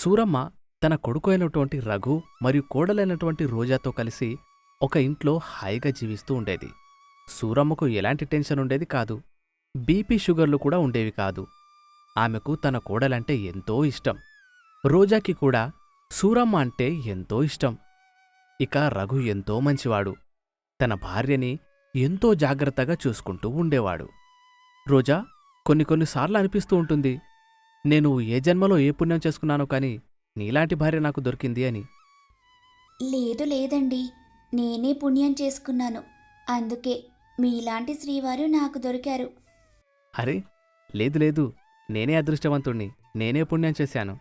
సూరమ్మ తన కొడుకు అయినటువంటి రఘు మరియు కోడలైనటువంటి రోజాతో కలిసి ఒక ఇంట్లో హాయిగా జీవిస్తూ ఉండేది. సూరమ్మకు ఎలాంటి టెన్షన్ ఉండేది కాదు. బీపీ షుగర్లు కూడా ఉండేవి కాదు. ఆమెకు తన కోడలంటే ఎంతో ఇష్టం. రోజాకి కూడా సూరమ్మ అంటే ఎంతో ఇష్టం. ఇక రఘు ఎంతో మంచివాడు. తన భార్యని ఎంతో జాగ్రత్తగా చూసుకుంటూ ఉండేవాడు. రోజా కొన్ని కొన్నిసార్లు అనిపిస్తూ ఉంటుంది. నేను ఏ జన్మలో ఏ పుణ్యం చేసుకున్నానో కాని నీలాంటి భార్య నాకు దొరికింది అని. లేదు లేదండి నేనే పుణ్యం చేసుకున్నాను. అందుకే మీలాంటి శ్రీవారు నాకు దొరికారు. అరే లేదు లేదు నేనే అదృష్టవంతుణ్ణి నేనే పుణ్యం చేశాను.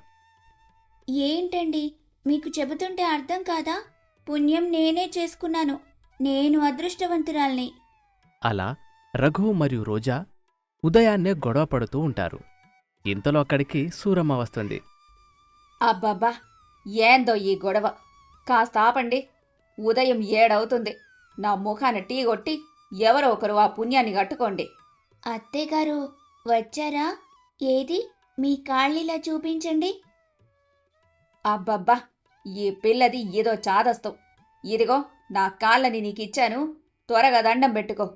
ఏంటండి మీకు చెబుతుంటే అర్థం కాదా? పుణ్యం నేనే చేసుకున్నాను నేను అదృష్టవంతురాల్ని. అలా రఘు మరియు రోజా ఉదయాన్నే గొడవ పడుతూ ఉంటారు. ఇంతలో అక్కడికి సూరమ్మ వస్తుంది. అబ్బబ్బా ఏందో ఈ గొడవ. కాస్త ఆపండి. ఉదయం ఏడవుతుంది. నా ముఖాన టీ కొట్టి ఎవరో ఒకరు ఆ పుణ్యాన్ని కట్టుకోండి. అత్తయ్యగారు వచ్చారా? ఏది? మీ కాళ్ళిలా చూపించండి. అబ్బబ్బా ఈ పిల్లది ఏదో చాదస్తం. ఇదిగో నా కాళ్ళని నీకిచ్చాను. త్వరగా దండం పెట్టుకో.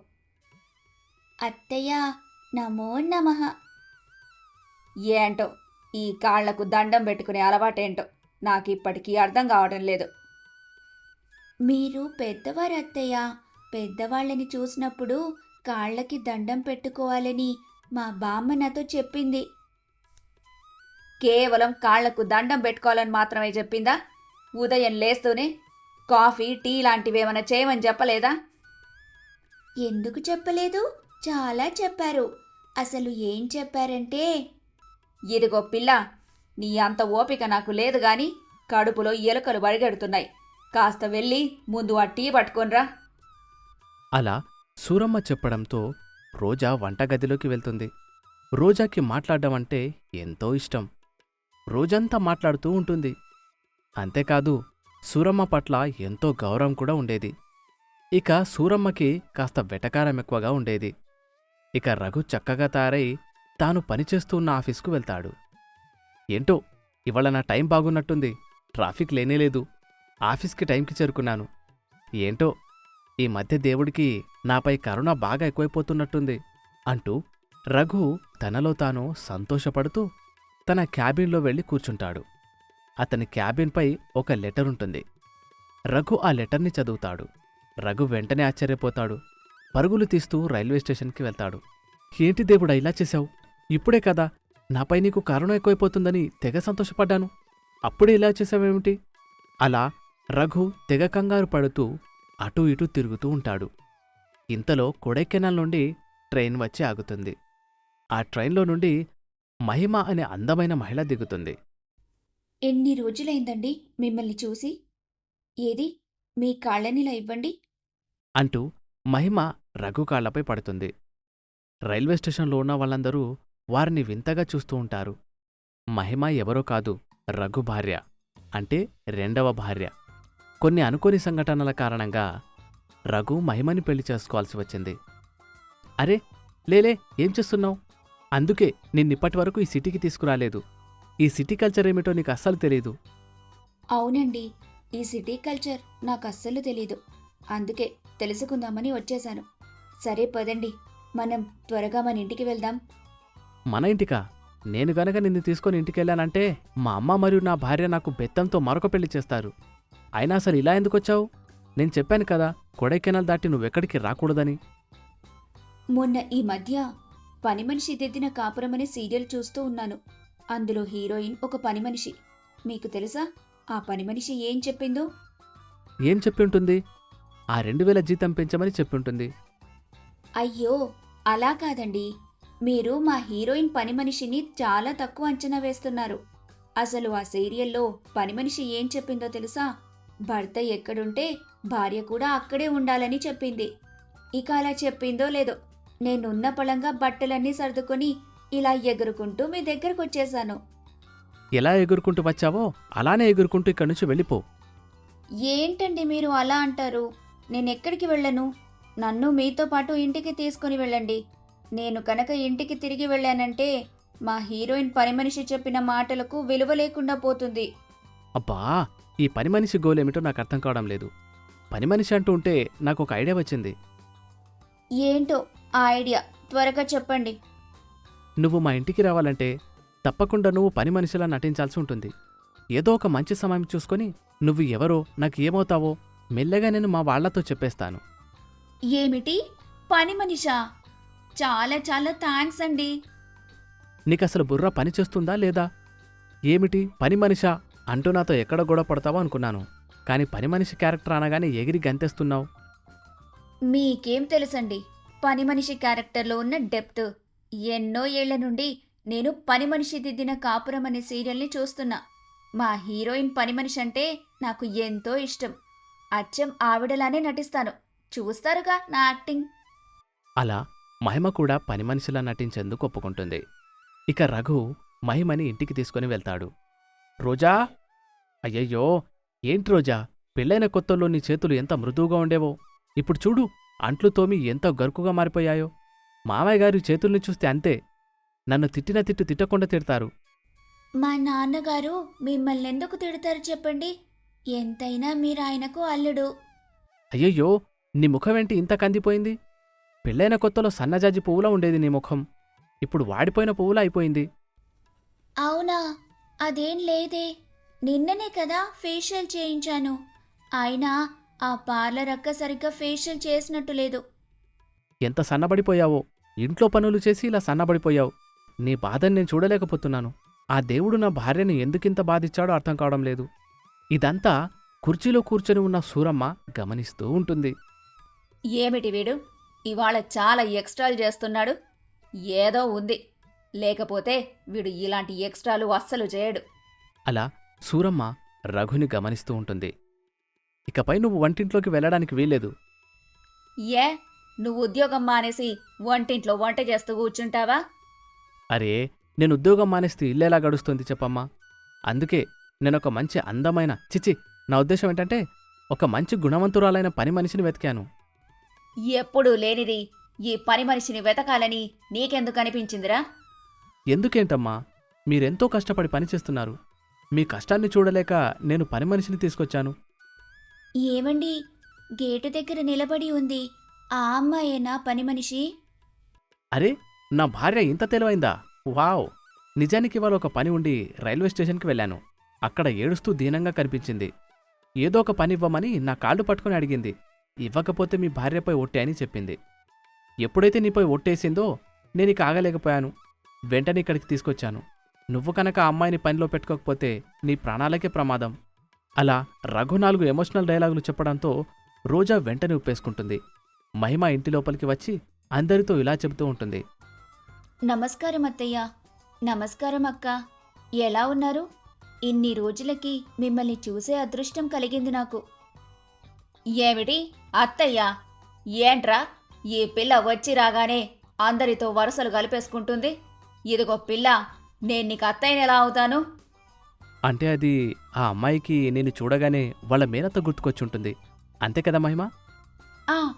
అత్తయ్య నమో నమః. ఏంటో? ఈ కాళ్ళకు దండం పెట్టుకునే అలవాటేంటో? నాకిప్పటికీ అర్థం కావటం లేదు. మీరు పెద్దవారు అత్తయ్య పెద్దవాళ్ళని చూసినప్పుడు కాళ్ళకి దండం పెట్టుకోవాలని మా బామ్మ నాతో చెప్పింది. కేవలం కాళ్ళకు దండం పెట్టుకోవాలని మాత్రమే చెప్పిందా? ఉదయం లేస్తూనే కాఫీ టీ లాంటివేమైనా చేయమని చెప్పలేదా? ఎందుకు చెప్పలేదు? చాలా చెప్పారు. అసలు ఏం చెప్పారంటే ఇదిగో పిల్ల నీ అంత ఓపిక నాకు లేదు గాని కడుపులో ఎలుకలు బడిగెడుతున్నాయి కాస్త వెళ్ళి ముందు ఆ టీ పట్టుకొనిరా. అలా సూరమ్మ చెప్పడంతో రోజా వంటగదిలోకి వెళ్తుంది. రోజాకి మాట్లాడడం అంటే ఎంతో ఇష్టం. రోజంతా మాట్లాడుతూ ఉంటుంది. అంతేకాదు సూరమ్మ పట్ల ఎంతో గౌరవం కూడా ఉండేది. ఇక సూరమ్మకి కాస్త వెటకారం ఎక్కువగా ఉండేది. ఇక రఘు చక్కగా తయారై తాను పనిచేస్తూ ఉన్న ఆఫీస్కు వెళ్తాడు. ఏంటో ఇవాళ నా టైం బాగున్నట్టుంది. ట్రాఫిక్ లేనేలేదు ఆఫీస్కి టైంకి చేరుకున్నాను. ఏంటో ఈ మధ్య దేవుడికి నాపై కరుణ బాగా ఎక్కువైపోతున్నట్టుంది అంటూ రఘు తనలో తాను సంతోషపడుతూ తన క్యాబిన్లో వెళ్ళి కూర్చుంటాడు. అతని క్యాబిన్పై ఒక లెటర్ ఉంటుంది. రఘు ఆ లెటర్ని చదువుతాడు. రఘు వెంటనే ఆశ్చర్యపోతాడు. పరుగులు తీస్తూ రైల్వే స్టేషన్కి వెళ్తాడు. ఏంటి దేవుడా ఇలా చేశావు? ఇప్పుడే కదా. నాపై నీకు కరుణ ఎక్కువైపోతుందని తెగ సంతోషపడ్డాను. అప్పుడే ఇలా చేశావేమిటి? అలా రఘు తెగ కంగారు పడుతూ అటూ ఇటూ తిరుగుతూ ఉంటాడు. ఇంతలో కొడైకెనాల్ నుండి ట్రైన్ వచ్చి ఆగుతుంది. ఆ ట్రైన్లో నుండి మహిమ అనే అందమైన మహిళ దిగుతుంది. ఎన్ని రోజులైందండి మిమ్మల్ని చూసి? ఏది? మీ కాళ్ళనిలా ఇవ్వండి. అంటూ మహిమ రఘు కాళ్ళపై పడుతుంది. రైల్వే స్టేషన్లో ఉన్న వాళ్ళందరూ వారిని వింతగా చూస్తూ ఉంటారు. మహిమ ఎవరో కాదు రఘు భార్య. అంటే రెండవ భార్య. కొన్ని అనుకోని సంఘటనల కారణంగా రఘు మహిమని పెళ్ళి చేసుకోవాల్సి వచ్చింది. అరే లేలే ఏం చేస్తున్నావు? అందుకే నిన్నిప్పటి వరకు ఈ సిటీకి తీసుకురాలేదు. ఈ సిటీ కల్చర్ ఏమిటో నీకు అస్సలు తెలియదు అవునండి ఈ సిటీ కల్చర్ నాకు అస్సలు తెలీదు. అందుకే తెలుసుకుందామని వచ్చేశాను. సరే పదండి. మనం త్వరగా మన ఇంటికి వెళ్దాం. మన ఇంటికా? నేను గనక నిన్ను తీసుకొని ఇంటికెళ్ళానంటే మా అమ్మ మరియు నా భార్య నాకు బెత్తంతో మరొక పెళ్ళి చేస్తారు. అయినా అసలు ఇలా ఎందుకొచ్చావు? నేను చెప్పాను కదా కొడైకెనాల్ దాటి నువ్వెక్కడికి రాకూడదని. మొన్న ఈ మధ్య పని మనిషి దిద్దిన కాపురం అనే సీరియల్ చూస్తూ ఉన్నాను. అందులో హీరోయిన్ ఒక పని మనిషి. మీకు తెలుసా? ఆ పని మనిషి ఏం చెప్పిందో? ఏం చెప్పి ఉంటుంది ఆ రెండు వేల జీతం పెంచమని చెప్పి ఉంటుంది అయ్యో అలా కాదండి. మీరు మా హీరోయిన్ పని మనిషిని చాలా తక్కువ అంచనా వేస్తున్నారు. అసలు ఆ సీరియల్లో పని మనిషి ఏం చెప్పిందో తెలుసా? భర్త ఎక్కడుంటే భార్య కూడా అక్కడే ఉండాలని చెప్పింది. ఇక అలా చెప్పిందో లేదో? నేనున్న పళంగా బట్టలన్నీ సర్దుకొని ఇలా ఎగురుకుంటూ మీ దగ్గరకు వచ్చేశాను ఎలా ఎగురుకుంటూ వచ్చావో అలానే ఎగురుకుంటూ ఇక్కడి నుంచి వెళ్ళిపో. ఏంటండి మీరు అలా అంటారు? నేనెక్కడికి వెళ్ళను? నన్ను మీతో పాటు ఇంటికి తీసుకుని వెళ్ళండి. నేను కనుక ఇంటికి తిరిగి వెళ్ళానంటే మా హీరోయిన్ పని మనిషి చెప్పిన మాటలకు విలువ లేకుండా పోతుంది. అబ్బా ఈ పని మనిషి గోల్ ఏమిటో నాకు అర్థం కావడం లేదు. పని మనిషి అంటూ ఉంటే నాకు ఒక ఐడియా వచ్చింది. ఏంటో ఆ ఐడియా? త్వరగా చెప్పండి. నువ్వు మా ఇంటికి రావాలంటే తప్పకుండా నువ్వు పని మనిషిలా నటించాల్సి ఉంటుంది. ఏదో ఒక మంచి సమయం చూసుకొని నువ్వు ఎవరో నాకు ఏమవుతావో మెల్లగా నేను మా వాళ్ళతో చెప్పేస్తాను. ఏమిటి? పని మనిషా చాలా చాలా థ్యాంక్స్ అండి. నీకు అసలు బుర్ర పని చేస్తుందా లేదా? ఏమిటి? పని మనిషా? అంటూ నాతో ఎక్కడ గొడవ పడతావో అనుకున్నాను. కానీ పని మనిషి క్యారెక్టర్ అనగానే ఎగిరి గంతేస్తున్నావు. మీకేం తెలుసండి? పని మనిషి క్యారెక్టర్లో ఉన్న డెప్త్. ఎన్నో ఏళ్ళ నుండి నేను పని మనిషి దిద్దిన కాపురం అనే సీరియల్ని చూస్తున్నా. మా హీరోయిన్ పని మనిషి అంటే నాకు ఎంతో ఇష్టం. అచ్చం ఆవిడలానే నటిస్తాను. చూస్తారుగా నా యాక్టింగ్. అలా? మహిమ కూడా పని మనిషిలా నటించేందుకు ఒప్పుకుంటుంది. ఇక రఘు మహిమని ఇంటికి తీసుకుని వెళ్తాడు. రోజా? అయ్యయ్యో! ఏంటి రోజా? పెళ్ళైన కొత్తల్లో నీ చేతులు ఎంత మృదువుగా ఉండేవో. ఇప్పుడు చూడు అంట్లు తోమి ఎంత గరుకుగా మారిపోయాయో. మామయ్య గారి చేతుల్ని చూస్తే అంతే. నన్ను తిట్టిన తిట్టు తిట్టకుండా తిడతారు. మా నాన్నగారు మిమ్మల్ని ఎందుకు తిడతారు చెప్పండి? ఎంతైనా మీరు ఆయనకు అల్లుడు. అయ్యయ్యో! నీ ముఖమేంటి ఇంత కందిపోయింది? పెళ్ళైన కొత్తలో సన్నజాజి పువ్వులా ఉండేది నీ ముఖం. ఇప్పుడు వాడిపోయిన పువ్వులా అయిపోయింది. అవునా? అదేం లేదే. నిన్ననే కదా ఫేషియల్ చేయించాను. అయినా ఆ పార్లర్ అక్క సరిగ్గా ఫేషియల్ చేసినట్టు లేదు. ఎంత సన్నబడిపోయావో. ఇంట్లో పనులు చేసి ఇలా సన్నబడిపోయావు. నీ బాధని నేను చూడలేకపోతున్నాను. ఆ దేవుడు నా భార్యని ఎందుకింత బాధించాడో అర్థం కావడం లేదు. ఇదంతా కుర్చీలో కూర్చొని ఉన్న సూరమ్మ గమనిస్తూ ఉంటుంది. ఏమిటి వీడు? ఇవాళ చాలా ఎక్స్ట్రాలు చేస్తున్నాడు. ఏదో ఉంది. లేకపోతే వీడు ఇలాంటి ఎక్స్ట్రాలు అస్సలు చేయడు. అలా సూరమ్మ రఘుని గమనిస్తూ ఉంటుంది. ఇకపై నువ్వు వంటింట్లోకి వెళ్ళడానికి వీల్లేదు. ఏ? నువ్వు ఉద్యోగం మానేసి వంటింట్లో వంట చేస్తూ కూర్చుంటావా? అరే నేను ఉద్యోగం మానేస్తే ఇల్లేలా గడుస్తుంది చెప్పమ్మా. అందుకే నేనొక మంచి అందమైన చిచి నా ఉద్దేశం ఏంటంటే ఒక మంచి గుణవంతురాలైన పని మనిషిని వెతికాను. ఎప్పుడూ లేనిది ఈ పని మనిషిని వెతకాలని నీకెందుకు అనిపించిందిరా? ఎందుకేంటమ్మా? మీరెంతో కష్టపడి పనిచేస్తున్నారు మీ కష్టాన్ని చూడలేక నేను పని మనిషిని తీసుకొచ్చాను. ఏమండి? గేటు దగ్గర నిలబడి ఉంది. ఆ అమ్మాయేనా పని మనిషి? అరే నా భార్య ఇంత తెలివైందా? వావ్! నిజానికి ఇవాళ ఒక పని ఉండి రైల్వే స్టేషన్కి వెళ్ళాను. అక్కడ ఏడుస్తూ దీనంగా కనిపించింది. ఏదో ఒక పని ఇవ్వమని నా కాళ్ళు పట్టుకుని అడిగింది. ఇవ్వకపోతే మీ భార్యపై ఒట్టే అని చెప్పింది. ఎప్పుడైతే నీపై ఒట్టేసిందో నేను ఇక ఆగలేకపోయాను. వెంటనే ఇక్కడికి తీసుకొచ్చాను. నువ్వు కనుక ఆ అమ్మాయిని పనిలో పెట్టుకోకపోతే నీ ప్రాణాలకే ప్రమాదం. అలా రఘు నాలుగు ఎమోషనల్ డైలాగులు చెప్పడంతో రోజా వెంటనే ఉప్పేసుకుంటుంది. మహిమ ఇంటి లోపలికి వచ్చి అందరితో ఇలా చెబుతూ ఉంటుంది. నమస్కారం అత్తయ్య. నమస్కారం అక్క. ఎలా ఉన్నారు? ఇన్ని రోజులకి మిమ్మల్ని చూసే అదృష్టం కలిగింది నాకు. ఏమిటి? అత్తయ్యా ఏంట్రా? ఈ పిల్ల వచ్చి రాగానే అందరితో వరుసలు కలిపేసుకుంటుంది. ఇదిగో పిల్ల నేను నీకు అత్తయ్యని ఎలా అవుతాను? అంటే అది ఆ అమ్మాయికి నేను చూడగానే వాళ్ళ మేనత్త గుర్తుకొచ్చుంటుంది. అంతే కదా మహిమ? ఆ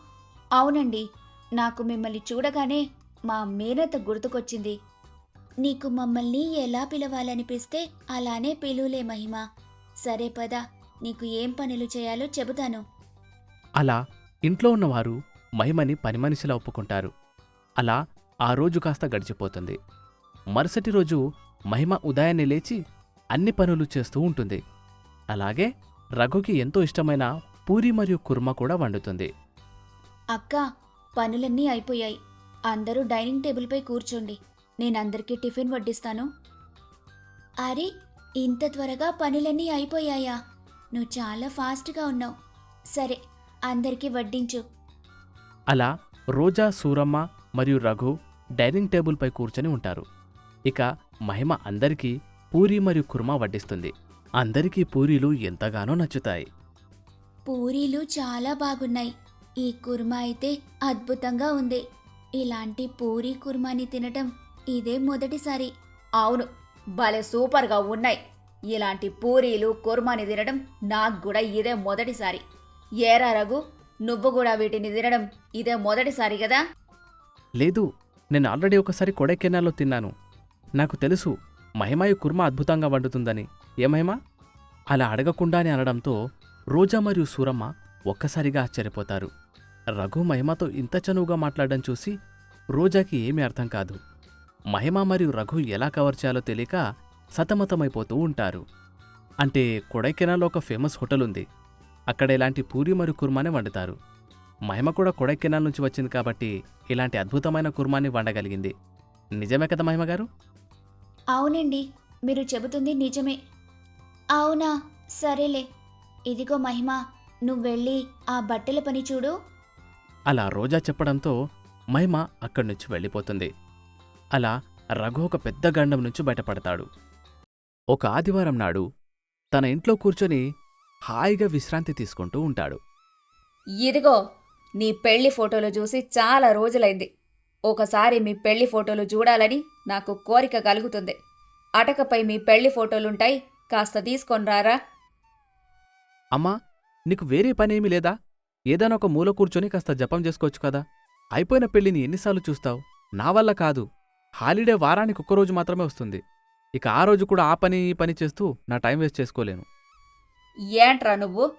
అవునండి. నాకు మిమ్మల్ని చూడగానే మా మేనత గుర్తుకొచ్చింది. నీకు మమ్మల్ని ఎలా పిలవాలనిపిస్తే అలానే పిలువులే మహిమ. సరే పద నీకు ఏం పనులు చేయాలో చెబుతాను. అలా ఇంట్లో ఉన్నవారు మహిమని పనిమనిషిలా ఒప్పుకుంటారు. అలా ఆ రోజు కాస్త గడిచిపోతుంది. మరుసటి రోజు మహిమ ఉదయాన్నే లేచి అన్ని పనులు చేస్తూ ఉంటుంది. అలాగే రఘుకి ఎంతో ఇష్టమైన పూరి మరియు కుర్మ కూడా వండుతుంది. అక్క పనులన్నీ అయిపోయాయి. అందరూ డైనింగ్ టేబుల్పై కూర్చోండి. నేను అందరికీ టిఫిన్ వడ్డిస్తాను. అరే ఇంత త్వరగా పనులన్నీ అయిపోయాయా? నువ్వు చాలా ఫాస్ట్గా ఉన్నావు. సరే అందరికీ వడ్డించు. అలా రోజా సూరమ్మ మరియు రఘు డైనింగ్ టేబుల్పై కూర్చొని ఉంటారు. ఇక మహిమ అందరికీ పూరి మరియు కుర్మా వడ్డిస్తుంది. అందరికీ పూరీలు ఎంతగానో నచ్చుతాయి. పూరీలు చాలా బాగున్నాయి. ఈ కుర్మా అయితే అద్భుతంగా ఉంది. ఇలాంటి పూరీ కుర్మాని తినటం ఇదే మొదటిసారి. అవును భలే సూపర్గా ఉన్నాయి. ఇలాంటి పూరీలు కుర్మాని తినడం నాకు కూడా ఇదే మొదటిసారి. ఏరా రఘు నువ్వు కూడా వీటిని తినడం ఇదే మొదటిసారి కదా? లేదు నేను ఆల్రెడీ ఒకసారి కొడైకెనాల్లో తిన్నాను. నాకు తెలుసు మహిమాయి కుర్మ అద్భుతంగా వండుతుందని. ఏ మహిమా? అలా అడగకుండానే అనడంతో రోజా మరియు సూరమ్మ ఒక్కసారిగా ఆశ్చర్యపోతారు. రఘు మహిమతో ఇంత చనువుగా మాట్లాడడం చూసి రోజాకి ఏమీ అర్థం కాదు. మహిమ మరియు రఘు ఎలా కవర్ చేయాలో తెలియక సతమతమైపోతూ ఉంటారు. అంటే కొడైకెనాల్లో ఒక ఫేమస్ హోటల్ ఉంది అక్కడ ఇలాంటి పూరి మరియు కుర్మానే వండుతారు. మహిమ కూడా కొడైకెనాల్ నుంచి వచ్చింది కాబట్టి ఇలాంటి అద్భుతమైన కుర్మాని వండగలిగింది. నిజమే కదా మహిమ గారు? అవునండి మీరు చెబుతుంది నిజమే. అవునా సరేలే. ఇదిగో మహిమ నువ్వెళ్ళి ఆ బట్టల పని చూడు. అలా రోజా చెప్పడంతో మహిమ అక్కడి నుంచి వెళ్ళిపోతుంది. అలా రఘు ఒక పెద్ద గండం నుంచి బయటపడతాడు. ఒక ఆదివారం నాడు తన ఇంట్లో కూర్చొని హాయిగా విశ్రాంతి తీసుకుంటూ ఉంటాడు. ఇదిగో నీ పెళ్ళి ఫోటోలు చూసి చాలా రోజులైంది. ఒకసారి మీ పెళ్ళి ఫోటోలు చూడాలని నాకు కోరిక కలుగుతుంది. అటకపై మీ పెళ్ళి ఫోటోలుంటాయి కాస్త తీసుకొని రారా? అమ్మా నీకు వేరే పనేమీ లేదా? ఏదైనా ఒక మూల కూర్చొని కాస్త జపం చేసుకోవచ్చు కదా? అయిపోయిన పెళ్ళిని ఎన్నిసార్లు చూస్తావు? నా వల్ల కాదు. హాలిడే వారానికి ఒక్కరోజు మాత్రమే వస్తుంది. ఇక ఆ రోజు కూడా ఆ పని ఈ పని చేస్తూ నా టైం వేస్ట్ చేసుకోలేను. ఏంట్రా నువ్వు?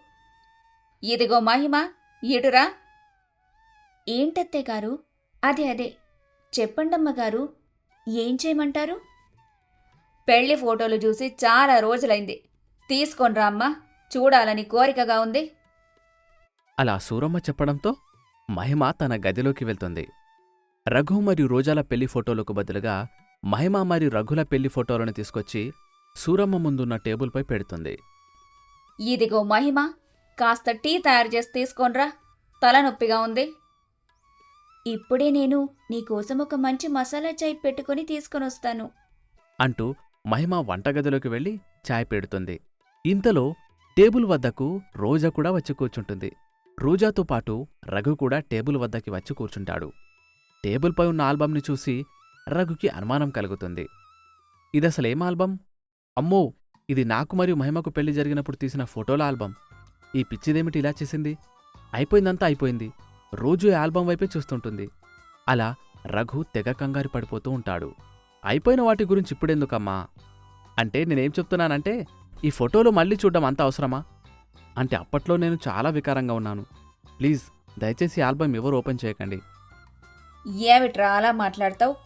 ఇదిగో మహిమ ఇటురా. ఏంటత్తే గారు? అదే అదే. చెప్పండమ్మ గారు ఏం చేయమంటారు? పెళ్ళి ఫోటోలు చూసి చాలా రోజులైంది. తీసుకొనిరా అమ్మా చూడాలని కోరికగా ఉంది. అలా సూరమ్మ చెప్పడంతో మహిమ తన గదిలోకి వెళ్తుంది. రఘు మరియు రోజాల పెళ్ళి ఫోటోలకు బదులుగా మహిమ మరియు రఘుల పెళ్ళి ఫోటోలను తీసుకొచ్చి సూరమ్మ ముందున్న టేబుల్పై పెడుతుంది. ఇదిగో మహిమ కాస్త టీ తయారు చేసి తీసుకోనరా. తలనొప్పిగా ఉంది. ఇప్పుడే నేను నీకోసం ఒక మంచి మసాలా చాయ్ పెట్టుకొని తీసుకొని వస్తాను. అంటూ మహిమ వంటగదిలోకి వెళ్ళి చాయ్ పెడుతుంది. ఇంతలో టేబుల్ వద్దకు రోజా కూడా వచ్చి కూర్చుంటుంది. రోజాతో పాటు రఘు కూడా టేబుల్ వద్దకి వచ్చి కూర్చుంటాడు. టేబుల్పై ఉన్న ఆల్బంని చూసి రఘుకి అనుమానం కలుగుతుంది. ఇదసలేం ఆల్బం? అమ్మో ఇది నాకు మరియు మహిమకు పెళ్ళి జరిగినప్పుడు తీసిన ఫోటోల ఆల్బం ఈ పిచ్చిదేమిటి ఇలా చేసింది? అయిపోయిందంతా అయిపోయింది. రోజు ఆల్బం వైపే చూస్తుంటుంది. అలా రఘు తెగ కంగారు పడిపోతూ ఉంటాడు. అయిపోయిన వాటి గురించి ఇప్పుడెందుకమ్మా? అంటే నేనేం చెప్తున్నానంటే ఈ ఫోటోలు మళ్ళీ చూడడం అంత అవసరమా? అంటే అప్పట్లో నేను చాలా వికారంగా ఉన్నాను. ప్లీజ్ దయచేసి ఆల్బమ్ ఎవరు ఓపెన్ చేయకండి. ఏమిట్రా అలా మాట్లాడతావు?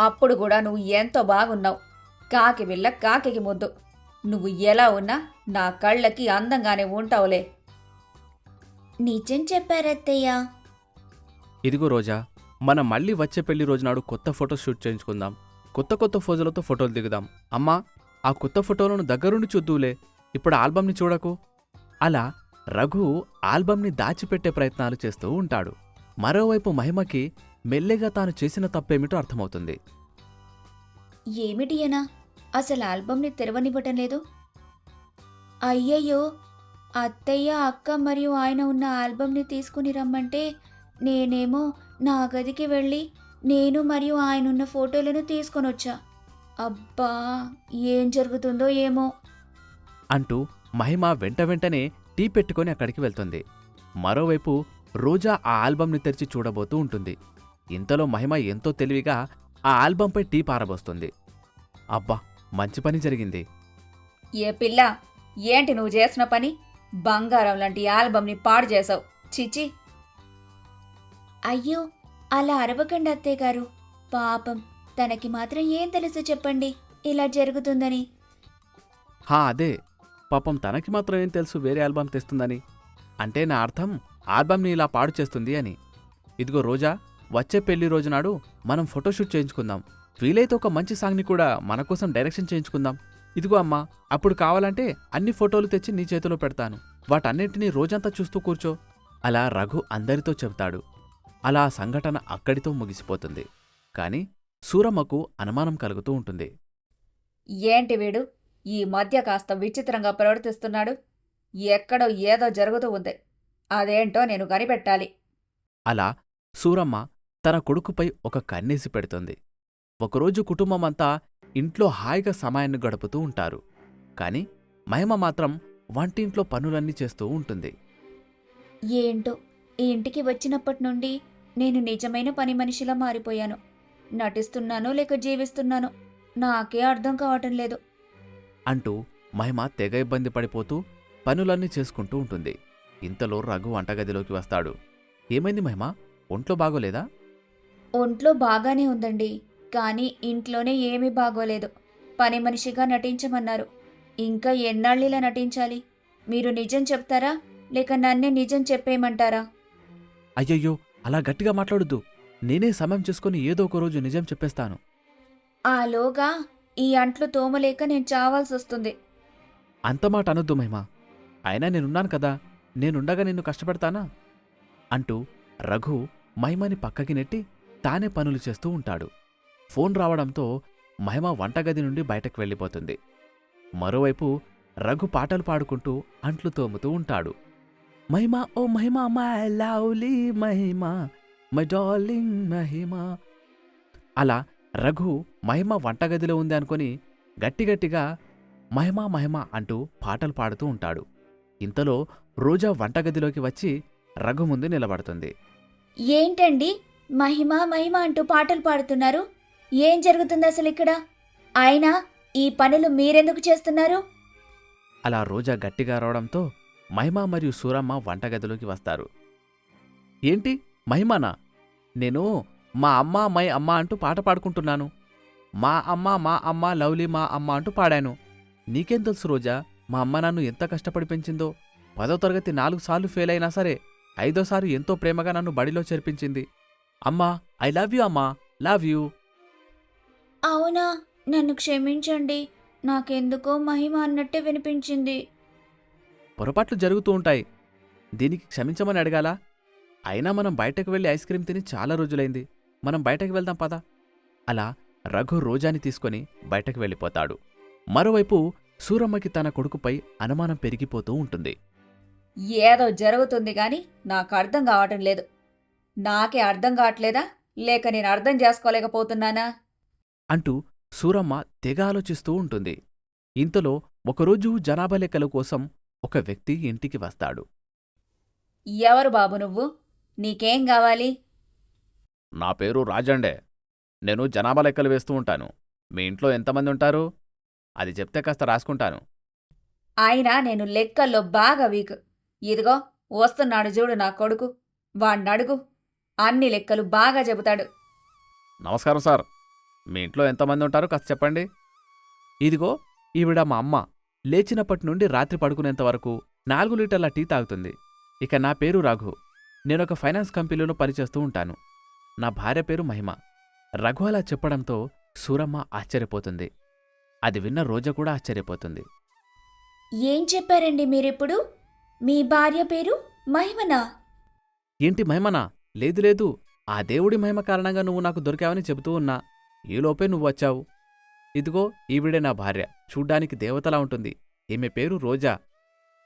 అప్పుడు కూడా నువ్వు ఎంతో బాగున్నావు. కాకి వెళ్ళ కాకికి ముద్దు. నువ్వు ఎలా ఉన్నా నా కళ్ళకి అందంగానే ఉంటావులే. నిజం చెప్పారత్తయ్య. ఇదిగో రోజా మనం మళ్ళీ వచ్చే పెళ్ళి రోజునాడు కొత్త ఫోటో షూట్ చేయించుకుందాం. కొత్త కొత్త ఫోజులతో ఫోటోలు దిగుదాం. అమ్మా ఆ కొత్త ఫోటోలను దగ్గరుండి చూద్దులే ఇప్పుడు ఆల్బమ్ని చూడకు. అలా రఘు ఆల్బమ్ని దాచిపెట్టే ప్రయత్నాలు చేస్తూ ఉంటాడు. మరోవైపు మహిమకి మెల్లెగా తాను చేసిన తప్పేమిటో అర్థమవుతుంది. ఏమిటి అనా? అసలు ఆల్బమ్ని తెరవనివ్వటం లేదు. అయ్యయ్యో అత్తయ్య అక్క మరియు ఆయన ఉన్న ఆల్బమ్ని తీసుకుని రమ్మంటే నేనేమో నా గదికి వెళ్ళి నేను మరియు ఆయన ఉన్న ఫోటోలను తీసుకొని వచ్చా అబ్బా ఏం జరుగుతుందో ఏమో. అంటూ మహిమ వెంట వెంటనే టీ పెట్టుకొని అక్కడికి వెళ్తుంది. మరోవైపు రోజా ఆ ఆల్బమ్ని తెరిచి చూడబోతూ ఉంటుంది. ఇంతలో మహిమ ఎంతో తెలివిగా ఆ ఆల్బంపై టీ పారబోస్తుంది. అబ్బా మంచి పని జరిగింది. ఏ పిల్ల ఏంటి నువ్వు చేసిన పని? బంగారం లాంటి ఆల్బమ్ని పాడు చేసావు చిచి అయ్యో అలా అరవకండి అత్తయ్య గారు పాపం తనకి మాత్రం ఏం తెలుసు చెప్పండి. ఇలా జరుగుతుందని. హా అదే. పాపం తనకి మాత్రం ఏం తెలుసు వేరే ఆల్బమ్ తెస్తుందని. అంటే నా అర్థం ఆల్బమ్ని ఇలా పాడు చేస్తుంది అని. ఇదిగో రోజా వచ్చే పెళ్ళి రోజునాడు మనం ఫోటోషూట్ చేయించుకుందాం. వీలైతే ఒక మంచి సాంగ్ని కూడా మన కోసం డైరెక్షన్ చేయించుకుందాం. ఇదిగో అమ్మా అప్పుడు కావాలంటే అన్ని ఫోటోలు తెచ్చి నీ చేతిలో పెడతాను. వాటన్నింటినీ రోజంతా చూస్తూ కూర్చో. అలా రఘు అందరితో చెబుతాడు. అలా సంఘటన అక్కడితో ముగిసిపోతుంది. కాని సూరమ్మకు అనుమానం కలుగుతూ ఉంటుంది. ఏంటి వీడు? ఈ మధ్య కాస్త విచిత్రంగా ప్రవర్తిస్తున్నాడు. ఎక్కడో ఏదో జరుగుతూ ఉంది. అదేంటో నేను కనిపెట్టాలి. అలా సూరమ్మ తన కొడుకుపై ఒక కన్నేసి పెడుతుంది. ఒకరోజు కుటుంబమంతా ఇంట్లో హాయిగా సమయాన్ని గడుపుతూ ఉంటారు. కాని మహిమ మాత్రం వంటింట్లో పనులన్నీ చేస్తూ ఉంటుంది. ఏంటో ఈ ఇంటికి వచ్చినప్పటి నుండి నేను నిజమైన పని మనిషిలా మారిపోయాను. నటిస్తున్నానో లేక జీవిస్తున్నానో నాకే అర్థం కావటం లేదు. అంటూ మహిమ తెగ ఇబ్బంది పడిపోతూ పనులన్నీ చేసుకుంటూ ఉంటుంది. ఇంతలో రఘు వంటగదిలోకి వస్తాడు. ఏమైంది మహిమ? ఒంట్లో బాగోలేదా? ఒంట్లో బాగానే ఉందండి. కానీ ఇంట్లోనే ఏమీ బాగోలేదు. పని మనిషిగా నటించమన్నారు. ఇంకా ఎన్నాళ్ళిలా నటించాలి? మీరు నిజం చెప్తారా? లేక నన్నే నిజం చెప్పేయమంటారా? అయ్యయ్యో అలా గట్టిగా మాట్లాడొద్దు. నేనే సమయం చేసుకుని ఏదో ఒక రోజు నిజం చెప్పేస్తాను. ఆలోగా ఈ అంట్లు తోమలేక నేను చావాల్సి వస్తుంది అంత మాట అనొద్దు మహిమ. అయినా నేనున్నాను కదా. నేనుండగా నిన్ను కష్టపెడతానా? అంటూ రఘు మహిమని పక్కకి నెట్టి తానే పనులు చేస్తూ ఉంటాడు. ఫోన్ రావడంతో మహిమ వంటగది నుండి బయటకు వెళ్ళిపోతుంది. మరోవైపు రఘు పాటలు పాడుకుంటూ అంట్లు తోముతూ ఉంటాడు. మహిమ ఓ Mahima my lovely Mahima my darling Mahima. అలా రఘు మహిమ వంటగదిలో ఉంది అనుకుని గట్టిగట్టిగా మహిమ మహిమ అంటూ పాటలు పాడుతూ ఉంటాడు. ఇంతలో రోజా వంటగదిలోకి వచ్చి రఘు ముందు నిలబడుతుంది. ఏంటండి? మహిమ మహిమ అంటూ పాటలు పాడుతున్నారు? ఏం జరుగుతుంది అసలు ఇక్కడ? అయినా ఈ పనులు మీరెందుకు చేస్తున్నారు? అలా రోజా గట్టిగా రావడంతో మహిమ మరియు సూరమ్మ వంటగదిలోకి వస్తారు. ఏంటి? మహిమనా? నేను మా అమ్మ మై అమ్మ అంటూ పాట పాడుకుంటున్నాను. మా అమ్మ మా అమ్మ లవ్లీ మా అమ్మ అంటూ పాడాను. నీకేం తెలుసు రోజా? మా అమ్మ నన్ను ఎంత కష్టపడి పెంచిందో. పదో తరగతి నాలుగు సార్లు ఫెయిల్ అయినా సరే ఐదోసారి ఎంతో ప్రేమగా నన్ను బడిలో చేర్పించింది. అమ్మా ఐ లవ్ యూ అమ్మా. Love you. అవునా? నన్ను క్షమించండి. నాకెందుకో మహిమ అన్నట్టే వినిపించింది. పొరపాట్లు జరుగుతూ ఉంటాయి. దీనికి క్షమించమని అడగాలా? అయినా మనం బయటకు వెళ్ళి ఐస్ క్రీం తిని చాలా రోజులైంది. మనం బయటకు వెళ్దాం పదా. అలా రఘు రోజాని తీసుకొని బయటకు వెళ్ళిపోతాడు. మరోవైపు సూరమ్మకి తన కొడుకుపై అనుమానం పెరిగిపోతూ ఉంటుంది. ఏదో జరుగుతుంది గాని నాకు అర్థం కావటం లేదు. నాకే అర్థం కావట్లేదా? లేక నేను అర్థం చేసుకోలేకపోతున్నానా? అంటూ సూరమ్మ తెగ ఆలోచిస్తూ ఉంటుంది. ఇంతలో ఒకరోజు జనాభా లెక్కల కోసం ఒక వ్యక్తి ఇంటికి వస్తాడు. ఎవరు బాబు నువ్వు? నీకేం కావాలి? నా పేరు రాజండే. నేను జనాభా లెక్కలు వేస్తూ ఉంటాను. మీ ఇంట్లో ఎంతమంది ఉంటారు? అది చెప్తే కాస్త రాసుకుంటాను. అయినా నేను లెక్కల్లో బాగా వీక్. ఇదిగో వస్తున్నాడు చూడు నా కొడుకు. వాణ్ణడుగు. అన్ని లెక్కలు బాగా చెబుతాడు. నమస్కారం సార్. మీ ఇంట్లో ఎంతమంది ఉంటారో కాస్త చెప్పండి. ఇదిగో ఈవిడ మా అమ్మ. లేచినప్పటి నుండి రాత్రి పడుకునేంత వరకు నాలుగు లీటర్ల టీ తాగుతుంది. ఇక నా పేరు రఘు. నేనొక ఫైనాన్స్ కంపెనీలో పనిచేస్తూ ఉంటాను. నా భార్య పేరు మహిమ. రఘు అలా చెప్పడంతో సూరమ్మ ఆశ్చర్యపోతుంది. అది విన్న రోజా కూడా ఆశ్చర్యపోతుంది. ఏం చెప్పారండి మీరిప్పుడు? మీ భార్య పేరు మహిమనా? ఏంటి మహిమనా? లేదు లేదు. ఆ దేవుడి మహిమ కారణంగా నువ్వు నాకు దొరికావని చెబుతూ ఉన్నా. ఈలోపే నువ్వు వచ్చావు ఇదిగో ఈవిడే నా భార్య. చూడ్డానికి దేవతలా ఉంటుంది. ఈమె పేరు రోజా.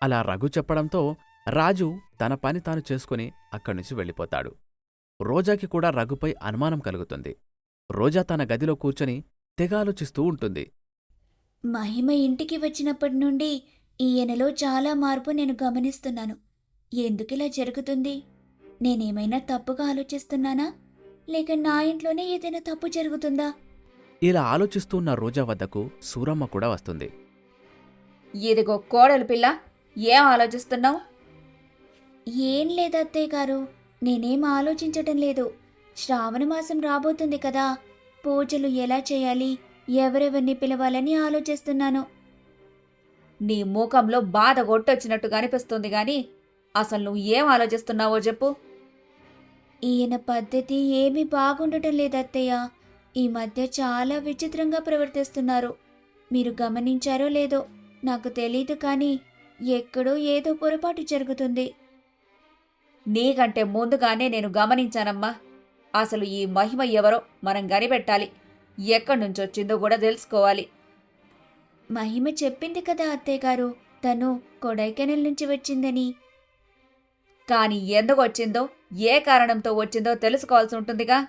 అలా రఘు చెప్పడంతో రాజు తన పని తాను చేసుకుని అక్కడి నుంచి వెళ్ళిపోతాడు. రోజాకి కూడా రఘుపై అనుమానం కలుగుతుంది. రోజా తన గదిలో కూర్చొని తెగ ఆలోచిస్తూ ఉంటుంది. మహిమ ఇంటికి వచ్చినప్పటి నుండి ఈయనలో చాలా మార్పు నేను గమనిస్తున్నాను. ఎందుకిలా జరుగుతుంది? నేనేమైనా తప్పుగా ఆలోచిస్తున్నానా? లేక నా ఇంట్లోనే ఏదైనా తప్పు జరుగుతుందా? ఇలా ఆలోచిస్తున్న రోజా వద్దకు సూరమ్మ కూడా వస్తుంది. ఇదిగో కోడలు పిల్ల ఏం ఆలోచిస్తున్నావు? ఏం లేదు అత్తయ్య గారు నేనేం ఆలోచించటం లేదు. శ్రావణ మాసం రాబోతుంది కదా పూజలు ఎలా చేయాలి ఎవరెవరిని పిలవాలని ఆలోచిస్తున్నాను. నీ మూకంలో బాధ కొట్టొచ్చినట్టు కనిపిస్తుంది గాని అసలు నువ్వు ఏం ఆలోచిస్తున్నావో చెప్పు. ఈయన పద్ధతి ఏమీ బాగుండటం లేదు అత్తయ్య ఈ మధ్య చాలా విచిత్రంగా ప్రవర్తిస్తున్నారు. మీరు గమనించారో లేదో నాకు తెలీదు కానీ ఎక్కడో ఏదో పొరపాటు జరుగుతుంది. నీకంటే ముందుగానే నేను గమనించానమ్మా. అసలు ఈ మహిమ ఎవరో మనం గనిపెట్టాలి ఎక్కడి నుంచి వచ్చిందో కూడా తెలుసుకోవాలి. మహిమ చెప్పింది కదా అత్తయ్య గారు. తను కొడైకెనల్ నుంచి వచ్చిందని. కానీ ఎందుకు వచ్చిందో ఏ కారణంతో వచ్చిందో తెలుసుకోవాల్సి ఉంటుందిగా?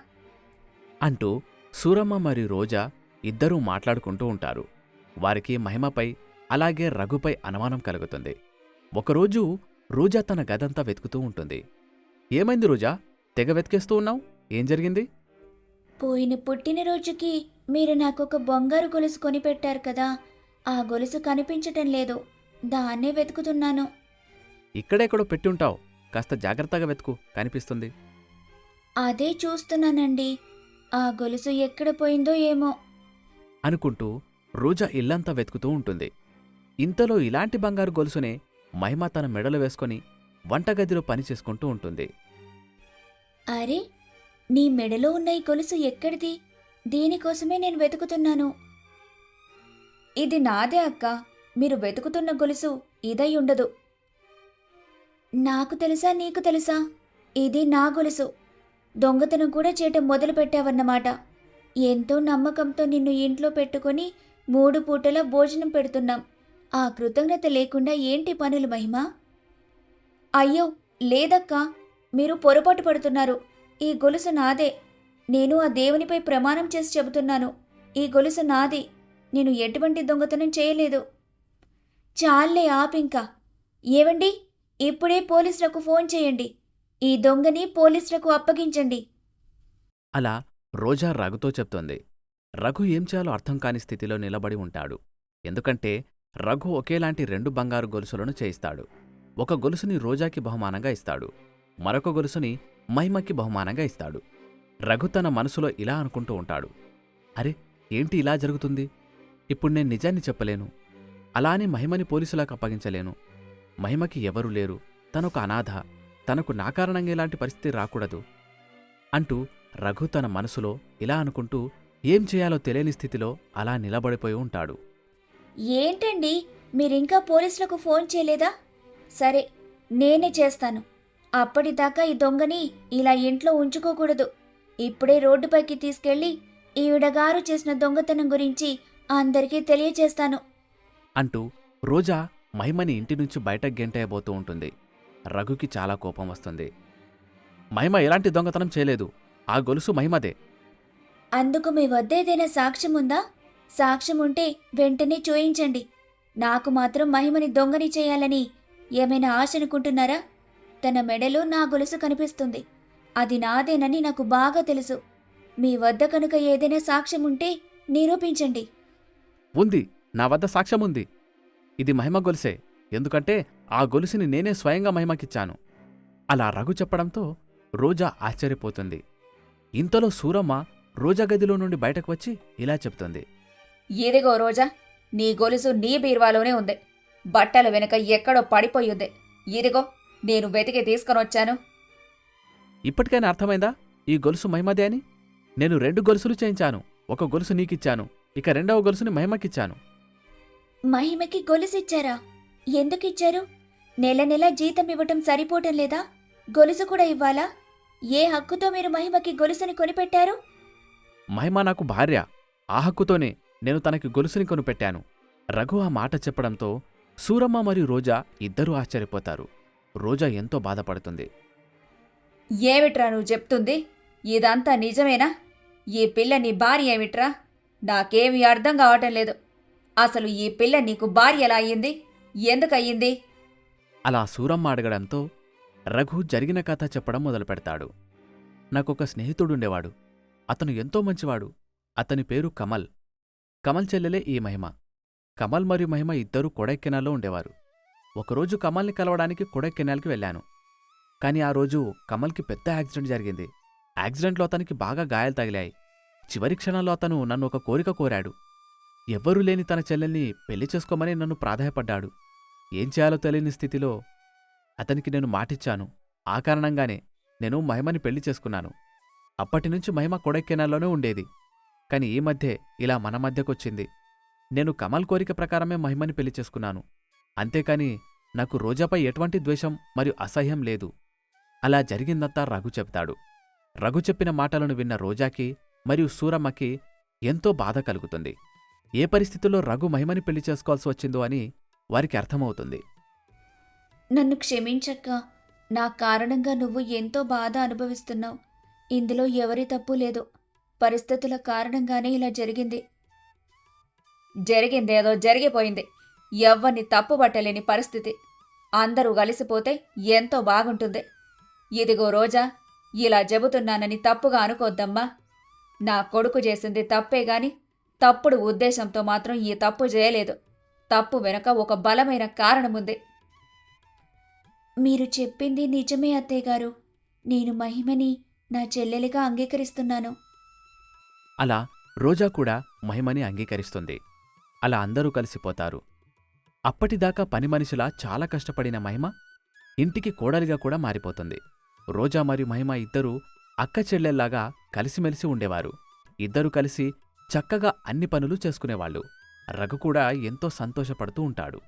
అంటూ సూరమ్మ మరియు రోజా ఇద్దరూ మాట్లాడుకుంటూ ఉంటారు. వారికి మహిమపై అలాగే రఘుపై అనుమానం కలుగుతుంది. ఒకరోజు రోజా తన గదంతా వెతుకుతూ ఉంటుంది. ఏమైంది రోజా? తెగ వెతికేస్తూ ఉన్నావు? ఏం జరిగింది? పోయిన పుట్టినరోజుకి మీరు నాకు ఒక బంగారు గొలుసు కొనిపెట్టారు కదా. ఆ గొలుసు కనిపించటం లేదు. దాన్నే వెతుకుతున్నాను. ఇక్కడెక్కడో పెట్టి ఉంటావు కాస్త జాగ్రత్తగా వెతుకు కనిపిస్తుంది. అదే చూస్తున్నానండి. ఆ గొలుసు ఎక్కడ పోయిందో ఏమో. అనుకుంటూ రోజా ఇల్లంతా వెతుకుతూ ఉంటుంది. ఇంతలో ఇలాంటి బంగారు గొలుసునే మహిమ తన మెడలో వేసుకొని వంటగదిలో పని చేసుకుంటూ ఉంటుంది. అరే నీ మెడలో ఉన్న ఈ గొలుసు ఎక్కడిది? దీనికోసమే నేను వెతుకుతున్నాను. ఇది నాదే అక్క. మీరు వెతుకుతున్న గొలుసు ఇదై ఉండదు. నాకు తెలుసా నీకు తెలుసా? ఇది నా గొలుసు. దొంగతనం కూడా చేయటం మొదలు పెట్టావన్నమాట. ఎంతో నమ్మకంతో నిన్ను ఇంట్లో పెట్టుకొని మూడు పూటల భోజనం పెడుతున్నాం. ఆ కృతజ్ఞత లేకుండా ఏంటి పనులు మహిమ? అయ్యో లేదక్కా. మీరు పొరపాటు పడుతున్నారు. ఈ గొలుసు నాదే. నేను ఆ దేవునిపై ప్రమాణం చేసి చెబుతున్నాను. ఈ గొలుసు నాది. నేను ఎటువంటి దొంగతనం చేయలేదు. చాలే ఆపింకా. ఏవండి? ఇప్పుడే పోలీసులకు ఫోన్ చేయండి. ఈ దొంగని పోలీసులకు అప్పగించండి. అలా రోజా రఘుతో చెప్తోంది. రఘు ఏం చేయాలో అర్థం కాని స్థితిలో నిలబడి ఉంటాడు. ఎందుకంటే రఘు ఒకేలాంటి రెండు బంగారు గొలుసులను చేయిస్తాడు. ఒక గొలుసుని రోజాకి బహుమానంగా ఇస్తాడు. మరొక గొలుసుని మహిమకి బహుమానంగా ఇస్తాడు. రఘు తన మనసులో ఇలా అనుకుంటూ ఉంటాడు. అరే ఏంటి ఇలా జరుగుతుంది? ఇప్పుడు నేను నిజాన్ని చెప్పలేను. అలానే మహిమని పోలీసులకు అప్పగించలేను. మహిమకి ఎవరూ లేరు. తనొక అనాథ. తనకు నా కారణంగా ఇలాంటి పరిస్థితి రాకూడదు. అంటూ రఘు తన మనసులో ఇలా అనుకుంటూ ఏం చేయాలో తెలియని స్థితిలో అలా నిలబడిపోయి ఉంటాడు. ఏంటండి? మీరింకా పోలీసులకు ఫోన్ చేయలేదా? సరే నేనే చేస్తాను. అప్పటిదాకా ఈ దొంగని ఇలా ఇంట్లో ఉంచుకోకూడదు. ఇప్పుడే రోడ్డుపైకి తీసుకెళ్ళి ఈవిడగారు చేసిన దొంగతనం గురించి అందరికీ తెలియచేస్తాను. అంటూ రోజా మహిమని ఇంటి నుంచి బయటకు గెంటేయబోతూ ఉంటుంది. రఘుకి చాలా కోపం వస్తుంది. మహిమ ఎలాంటి దొంగతనం చేయలేదు. ఆ గొలుసు మహిమదే అందుకు మీ వద్ద ఏదైనా సాక్ష్యం ఉందా? సాక్ష్యం ఉంటే వెంటనే చూయించండి. నాకు మాత్రం మహిమని దొంగని చేయాలని ఏమైనా ఆశ అనుకుంటున్నారా? తన మెడలో నా గొలుసు కనిపిస్తుంది. అది నాదేనని నాకు బాగా తెలుసు. మీ వద్ద కనుక ఏదైనా సాక్ష్యం ఉంటే నిరూపించండి. ఉంది. నా వద్ద సాక్ష్యం ఉంది. ఇది మహిమ గొలుసే. ఎందుకంటే ఆ గొలుసుని నేనే స్వయంగా మహిమకిచ్చాను. అలా రఘు చెప్పడంతో రోజా ఆశ్చర్యపోతుంది. ఇంతలో సూరమ్మ రోజా గదిలో నుండి బయటకు వచ్చి ఇలా చెప్తుంది. ఇదిగో రోజా నీ గొలుసు నీ బీర్వాలోనే ఉంది. బట్టల వెనుక ఎక్కడో పడిపోయింది. ఇదిగో నేను వెతికి తీసుకొనొచ్చాను. ఇప్పటికైనా అర్థమైందా? ఈ గొలుసు మహిమదే అని? నేను రెండు గొలుసులు చేయించాను. ఒక గొలుసు నీకిచ్చాను. ఇక రెండవ గొలుసుని మహిమకిచ్చాను. మహిమకి గొలుసిచ్చారా? ఎందుకిచ్చారు? నెల నెల జీతం ఇవ్వటం సరిపోవటం లేదా? గొలుసు కూడా ఇవ్వాలా? ఏ హక్కుతో మీరు మహిమకి గొలుసుని కొనిపెట్టారు? మహిమ నాకు భార్య. ఆ హక్కుతోనే నేను తనకి గొలుసుని కొనిపెట్టాను. రఘు ఆ మాట చెప్పడంతో సూరమ్మ మరియు రోజా ఇద్దరూ ఆశ్చర్యపోతారు. రోజా ఎంతో బాధపడుతుంది. ఏమిట్రా నువ్వు చెప్తుంది? ఇదంతా నిజమేనా? ఈ పిల్ల నీ భార్య ఏమిట్రా? నాకేమీ అర్థం కావటం లేదు. అసలు ఈ పిల్ల నీకు భార్య ఎలా అయ్యింది? ఎందుకయ్యింది? అలా సూరమ్మ అడగడంతో రఘు జరిగిన కథ చెప్పడం మొదలుపెడతాడు. నాకొక స్నేహితుడుండేవాడు. అతను ఎంతో మంచివాడు. అతని పేరు కమల్. కమల్ చెల్లెలే ఈ మహిమ. కమల్ మరియు మహిమ ఇద్దరూ కొడైకెనాల్లో ఉండేవారు. ఒకరోజు కమల్ని కలవడానికి కొడైకెనాల్కి వెళ్ళాను. కానీ ఆ రోజు కమల్కి పెద్ద యాక్సిడెంట్ జరిగింది. యాక్సిడెంట్లో అతనికి బాగా గాయాలు తగిలాయి. చివరి క్షణంలో అతను నన్ను ఒక కోరిక కోరాడు. ఎవ్వరూ లేని తన చెల్లెల్ని పెళ్ళి చేసుకోమని నన్ను ప్రాధాయపడ్డాడు. ఏం చేయాలో తెలియని స్థితిలో అతనికి నేను మాటిచ్చాను. ఆ కారణంగానే నేను మహిమని పెళ్ళి చేసుకున్నాను. అప్పటినుంచి మహిమ కొడైకెనాల్లోనే ఉండేది. కాని ఈ మధ్యే ఇలా మన మధ్యకొచ్చింది. నేను కమల్ కోరిక ప్రకారమే మహిమని పెళ్ళి చేసుకున్నాను. అంతేకాని నాకు రోజాపై ఎటువంటి ద్వేషం మరియు అసహ్యం లేదు. అలా జరిగిందంతా రఘు చెప్తాడు రఘు చెప్పిన మాటలను విన్న రోజాకి మరియు సూరమ్మకి ఎంతో బాధ కలుగుతుంది. ఏ పరిస్థితుల్లో రఘు మహిమని పెళ్ళి చేసుకోవాల్సి వచ్చిందో అని వారికి అర్థమవుతుంది. నన్ను క్షమించక్క. నా కారణంగా నువ్వు ఎంతో బాధ అనుభవిస్తున్నావు. ఇందులో ఎవరి తప్పు లేదు. పరిస్థితుల కారణంగానే ఇలా జరిగింది. జరిగిందేదో జరిగిపోయింది. ఎవ్వరిని తప్పుబట్టలేని పరిస్థితి. అందరూ కలిసిపోతే ఎంతో బాగుంటుంది. ఇదిగో రోజా ఇలా చెబుతున్నానని తప్పుగా అనుకోద్దమ్మా నా కొడుకు చేసింది తప్పే గాని తప్పుడు ఉద్దేశంతో మాత్రం ఈ తప్పు చేయలేదు. తప్పు వెనుక ఒక బలమైన కారణముంది మీరు చెప్పింది నిజమే అత్తయ్య గారు. నేను మహిమని నా చెల్లెలిగా అంగీకరిస్తున్నాను. అలా రోజా కూడా మహిమని అంగీకరిస్తుంది. అలా అందరూ కలిసిపోతారు. అప్పటిదాకా పని మనిషిలా చాలా కష్టపడిన మహిమ ఇంటికి కోడలిగా కూడా మారిపోతుంది. రోజా మరియు మహిమ ఇద్దరూ అక్క చెల్లెల్లాగా కలిసిమెలిసి ఉండేవారు. ఇద్దరూ కలిసి చక్కగా అన్ని పనులు చేసుకునేవాళ్ళు. రఘు కూడా ఎంతో సంతోషపడుతూ ఉంటాడు.